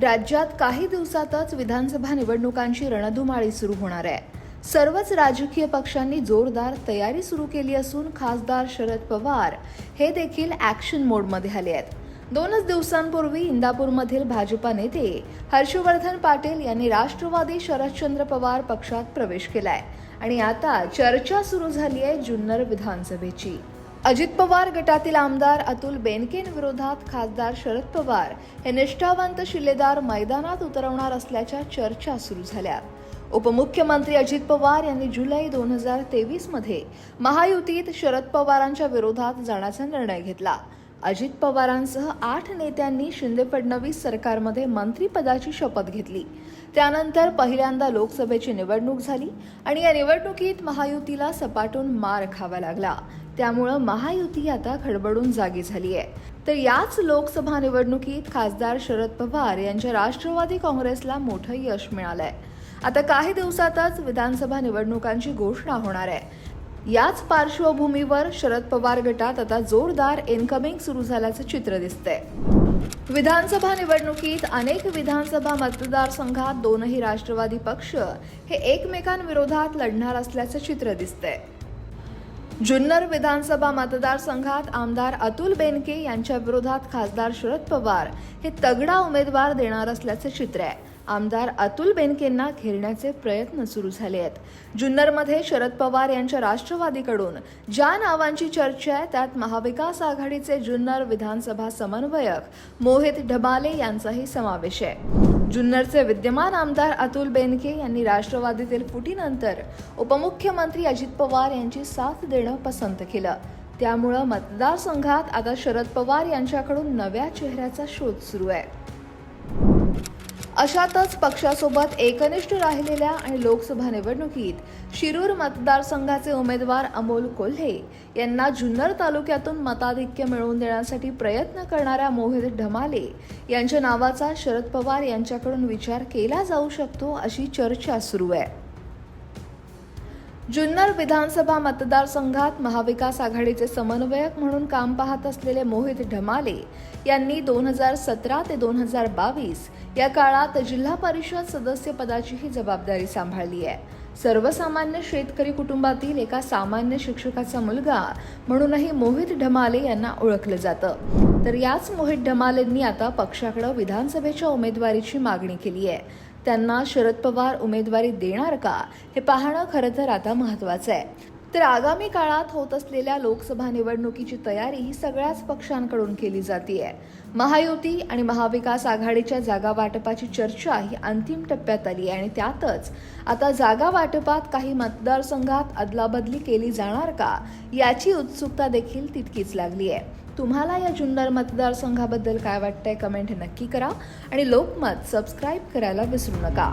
राज्यात काही दिवसातच विधानसभा निवडणुकांची रणधुमाळी सुरू होणार आहे. सर्वच राजकीय पक्षांनी जोरदार तयारी सुरू केली असून खासदार शरद पवार हे देखील ॲक्शन मोडमध्ये आले आहेत. दोनच दिवसांपूर्वी इंदापूरमधील भाजपा नेते हर्षवर्धन पाटील यांनी राष्ट्रवादी शरदचंद्र पवार पक्षात प्रवेश केलाय. आणि आता चर्चा सुरू झाली आहे जुन्नर विधानसभेची. अजित पवार गटातील आमदार अतुल बेनकेंविरोधात खासदार शरद पवार हे निष्ठावंत शिलेदार मैदानात उतरवणार असल्याच्या चर्चा सुरू झाल्या उपमुख्यमंत्री अजित पवार यांनी जुलै दोन हजार तेवीसमध्ये महायुतीत शरद पवारांच्या विरोधात जाण्याचा निर्णय घेतला. अजित पवारांसह आठ नेत्यांनी शिंदे फडणवीस सरकारमध्ये मंत्रीपदाची शपथ घेतली. त्यानंतर पहिल्यांदा लोकसभेची निवडणूक झाली आणि या निवडणुकीत महायुतीला सपाटून मार खावा लागला. त्यामुळं महायुती आता खडबडून जागी झाली आहे. तर याच लोकसभा निवडणुकीत खासदार शरद पवार यांच्या राष्ट्रवादी काँग्रेसला मोठं यश मिळालंय. आता काही दिवसातच विधानसभा निवडणुकांची घोषणा होणार आहे. याच पार्श्वभूमीवर शरद पवार गटात आता जोरदार इनकमिंग सुरू झाल्याचं चित्र दिसतंय. विधानसभा निवडणुकीत अनेक विधानसभा मतदारसंघात दोनही राष्ट्रवादी पक्ष हे एकमेकांविरोधात लढणार असल्याचं चित्र दिसतंय. जुन्नर विधानसभा मतदारसंघात आमदार अतुल बेनके यांच्या विरोधात खासदार शरद पवार हे तगडा उमेदवार देणार असल्याचे चित्र आहे. आमदार अतुल बेनकेंना घेरण्याचे प्रयत्न सुरू झाले आहेत. जुन्नरमध्ये शरद पवार यांच्या राष्ट्रवादीकडून ज्या नावांची चर्चा आहे त्यात महाविकास आघाडीचे जुन्नर विधानसभा समन्वयक मोहित ढबाले यांचाही समावेश आहे. जुन्नरचे विद्यमान आमदार अतुल बेनके यांनी राष्ट्रवादीतील फुटीनंतर उपमुख्यमंत्री अजित पवार यांची साथ देणं पसंत केलं. त्यामुळं मतदारसंघात आता शरद पवार यांच्याकडून नव्या चेहऱ्याचा शोध सुरू आहे. अशातच पक्षासोबत एकनिष्ठ राहिलेल्या आणि लोकसभा निवडणुकीत शिरूर मतदारसंघाचे उमेदवार अमोल कोल्हे यांना जुन्नर तालुक्यातून मताधिक्य मिळवून देण्यासाठी प्रयत्न करणाऱ्या मोहित ढमाले यांच्या नावाचा शरद पवार यांच्याकडून विचार केला जाऊ शकतो अशी चर्चा सुरू आहे. जुन्नर विधानसभा मतदारसंघात महाविकास आघाडीचे समन्वयक म्हणून काम पाहत असलेले मोहित ढमाले यांनी दोन हजार सतरा ते दोन हजार बावीस या काळात जिल्हा परिषद सदस्य पदाचीही जबाबदारी सांभाळली आहे. सर्वसामान्य शेतकरी कुटुंबातील एका सामान्य शिक्षकाचा मुलगा म्हणूनही मोहित ढमाले यांना ओळखलं जातं. तर याच मोहित ढमालेंनी आता पक्षाकडं विधानसभेच्या उमेदवारीची मागणी केली आहे. त्यांना शरद पवार उमेदवारी देणार का? हे पाहणं खरं तर आता महत्वाचं आहे. तर आगामी काळात होत असलेल्या लोकसभा निवडणुकीची तयारी ही सगळ्याच पक्षांकडून केली जाते महायुती आणि महाविकास आघाडीच्या जागा वाटपाची चर्चा ही अंतिम टप्प्यात आली आहे आणि त्यातच आता जागा वाटपात काही मतदारसंघात अदलाबदली केली जाणार का? याची उत्सुकता देखील तितकीच लागली आहे तुम्हाला या जुन्नर मतदारसंघाबद्दल काय वाटतंय कमेंट नक्की करा आणि लोकमत सबस्क्राईब करायला विसरू नका.